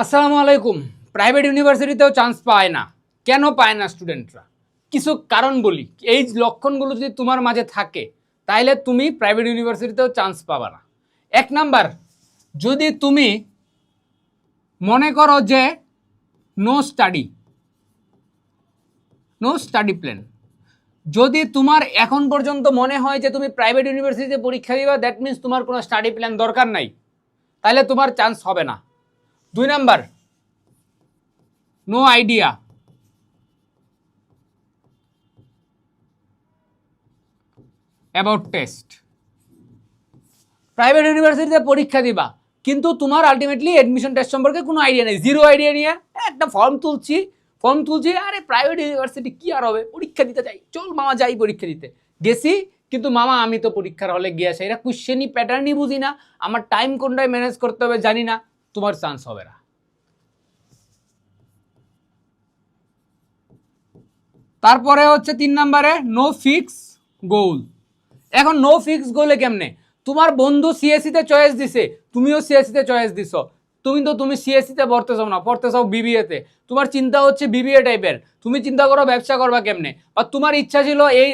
আসসালামু আলাইকুম। Private ইউনিভার্সিটিতেও chance পায় না। কেন পায় না স্টুডেন্টরা কিছু কারণ বলি। এই লক্ষণগুলো যদি তোমার মাঝে থাকে তাহলে তুমি প্রাইভেট ইউনিভার্সিটিতেও চান্স পাবা না। এক নাম্বার, যদি তুমি মনে করো যে no study no study plan যদি তোমার এখন পর্যন্ত মনে হয় যে তুমি প্রাইভেট ইউনিভার্সিটিতে পরীক্ষা দিবা দ্যাট মিন্স তোমার কোনো স্টাডি প্ল্যান দরকার নাই তাহলে তোমার চান্স হবে না। দুই number. No idea about test private ইউনিভার্সিটিতে পরীক্ষা দিবা, কিন্তু তোমার আলটিমেটলি অ্যাডমিশন টেস্ট সম্পর্কে কোনো আইডিয়া নেই। জিরো আইডিয়া নিয়ে একটা ফর্ম তুলছি ফর্ম তুলছি, আরে প্রাইভেট ইউনিভার্সিটি কি আর হবে? পরীক্ষা দিতে যাই। চল মামা যাই পরীক্ষা দিতে। গেছি, কিন্তু মামা, আমি তো পরীক্ষার হলে গিয়ে আসি। এটা কোশ্চেনই প্যাটার্নই বুঝি না আমার টাইম কোনটায় ম্যানেজ করতে হবে জানি না তোমার চান্স হবে না। তারপরে হচ্ছে তিন নম্বরে নো ফিক্স গোল এখন নো ফিক্স গোলে কেমনে? তোমার বন্ধু সিএসসিতে চয়েস দিছে, তুমিও সিএসসিতে চয়েস দিছো। তুমি তো, তুমি সিএসসিতে পড়তে চাও না পড়তে চাও বিবিএতে তোমার চিন্তা হচ্ছে বিবিএ টাইপের তুমি চিন্তা করো ব্যবসা করবা কেমনে? বা তোমার ইচ্ছা ছিল এই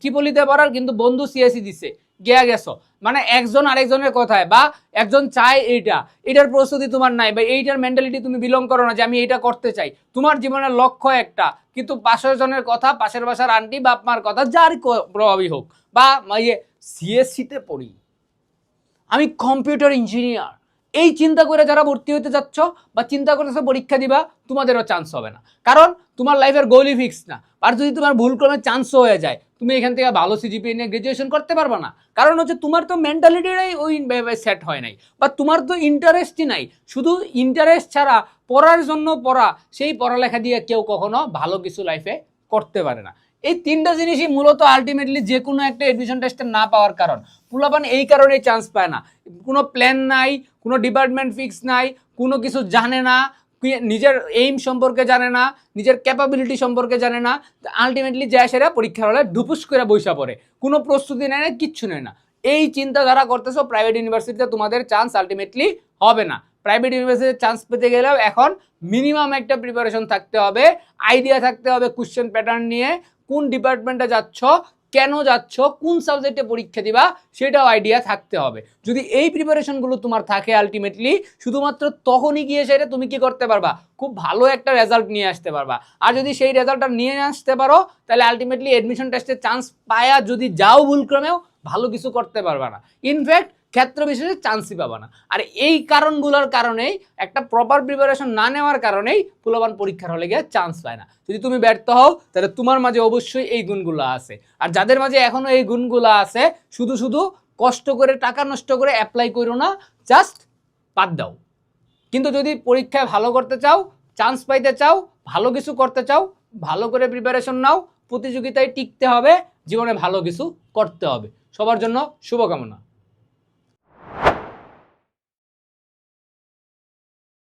ত্রিপলিতে পড়ার, কিন্তু বন্ধু সিএসসি দিছে। গিয়া গেছো। মানে একজন আরেকজনের কথায় বা একজন চায় এইটা। এটার প্রস্তুতি তোমার নাই বা এইটার মেন্টালিটি তুমি বিলং করো না যে আমি এইটা করতে চাই। তোমার জীবনের লক্ষ্য একটা। কিন্তু পাশের জনের কথা, পাশের বাসার আন্টি, বাপ, মার কথা, যার প্রভাবই হোক। বা ইয়ে সিএসসিতে পড়ি। আমি কম্পিউটার ইঞ্জিনিয়ার এই চিন্তা করে যারা ভর্তি হতে যাচ্ছ বা চিন্তা করতেছো পরীক্ষা দিবা, তোমাদেরও চান্স হবে না। কারণ তোমার লাইফের গোলই ফিক্স না। আর যদি তোমার ভুল ক্রমে চান্সও হয়ে যায়, তুমি এখান থেকে ভালো সিজিপিএ নিয়ে গ্রাজুয়েশন করতে পারবে না। কারণ হচ্ছে তোমার তো মেন্টালিটিটাই ওই সেট হয় নাই। বা তোমার তো ইন্টারেস্টই নাই। শুধু ইন্টারেস্ট ছাড়া পড়ার জন্য পড়া, সেই পড়ালেখা দিয়ে কেউ কখনো ভালো কিছু লাইফে করতে পারে না। এই তিনটা জিনিসই মূলত আলটিমেটলি যে কোনো একটা এডমিশন টেস্টে না পাওয়ার কারণ। পুলাপান এই কারণেই চান্স পায় না। কোনো প্ল্যান নাই কোনো ডিপার্টমেন্ট ফিক্স নাই, কোনো কিছু জানে না নিজের এইম সম্পর্কে জানে না, নিজের ক্যাপাবিলিটি সম্পর্কে জানে না আলটিমেটলি যায় সেরা পরীক্ষার হলে ডুপুস করে বৈশা পড়ে। কোনো প্রস্তুতি নেয় না, কিচ্ছু নেয় না। এই চিন্তাধারা করতেছো প্রাইভেট ইউনিভার্সিটিতে তোমাদের চান্স আলটিমেটলি হবে না। প্রাইভেট ইউনিভার্সিটিতে চান্স পেতে গেলেও এখন মিনিমাম একটা প্রিপারেশন থাকতে হবে আইডিয়া থাকতে হবে কোশ্চেন প্যাটার্ন নিয়ে কোন ডিপার্টমেন্টে যাচ্ছ কেন যাচ্ছ? কোন সাবজেক্টে পরীক্ষা দিবা? সেটাও আইডিয়া থাকতে হবে। যদি এই প্রিপারেশনগুলো তোমার থাকে আলটিমেটলি শুধুমাত্র তখনই গিয়ে সেটা তুমি কি করতে পারবা? খুব ভালো একটা রেজাল্ট নিয়ে আসতে পারবা। আর যদি সেই রেজাল্টটা নিয়ে আসতে পারো, তাহলে আলটিমেটলি অ্যাডমিশন টেস্টে চান্স পায়া যদি যাও ভুলক্রমেও, ভালো কিছু করতে পারবা না। ইনফ্যাক্ট ক্ষেত্র বিশেষে চান্সই পাবা না। আর এই কারণগুলোর কারণেই, একটা প্রপার প্রিপারেশন না নেওয়ার কারণেই ফুলবান পরীক্ষার হলে গিয়ে চান্স পায় না। যদি তুমি ব্যর্থ হও, তাহলে তোমার মাঝে অবশ্যই এই গুণগুলো আছে। আর যাদের মাঝে এখনও এই গুণগুলো আছে, শুধু শুধু কষ্ট করে, টাকা নষ্ট করে অ্যাপ্লাই করো না জাস্ট বাদ দাও। কিন্তু যদি পরীক্ষায় ভালো করতে চাও চান্স পাইতে চাও, ভালো কিছু করতে চাও, ভালো করে প্রিপারেশন নাও, প্রতিযোগিতায় টিকতে হবে, জীবনে ভালো কিছু করতে হবে। সবার জন্য শুভকামনা।